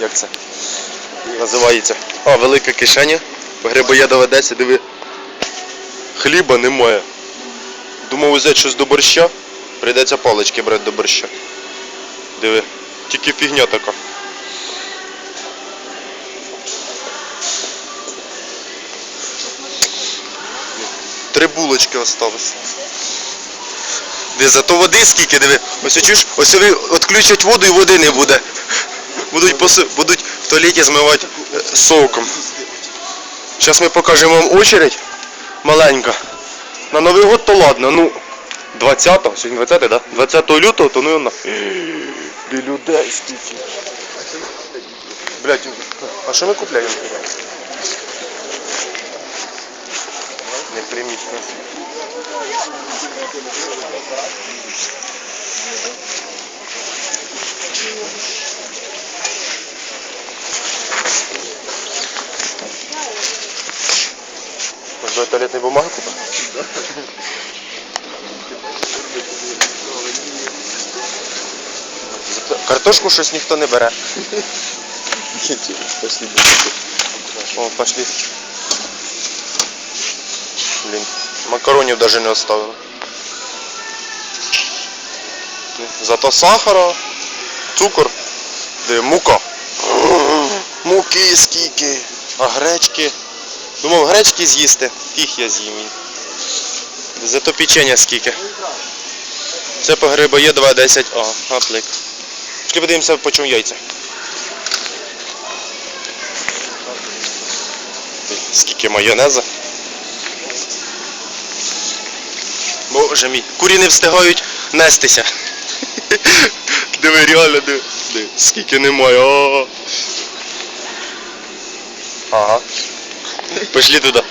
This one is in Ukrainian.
як це називається. А, велика кишеня. Грибоєдова 10, диви. Хліба немає. Думав взяти щось до борща. Прийдеться палички брати до борща. Диви. Тільки фігня така. Три булочки осталось. Диви, зато води скільки, диви. Ось чуєш, ось відключать воду і води не буде. Будуть, поси... будуть в туалеті змивати е, соком. Зараз ми покажемо вам очередь маленька. На Новий год то ладно, ну 20-го, сьогодні 20 да? 20 лютого, то ну і на. Де людей скільки. Блять, а що ми купляємо? Не прийміть нас. Може туалетної бумаги? Картошку щось ніхто не бере. О, пошли. Блин, макаронів даже не оставили. Зато сахара, цукор, де мука. Муки скільки, а гречки. Думав гречки з'їсти, фіг я з'їм. Зато печення скільки. Це по грибу є 2,10 а, гаплик. Пішли подивимося, по чому яйця. Скільки майонеза. Боже мій, курі не встигають нестися. Диви, реально, диви, Скільки немає. Ага. Пішли туди.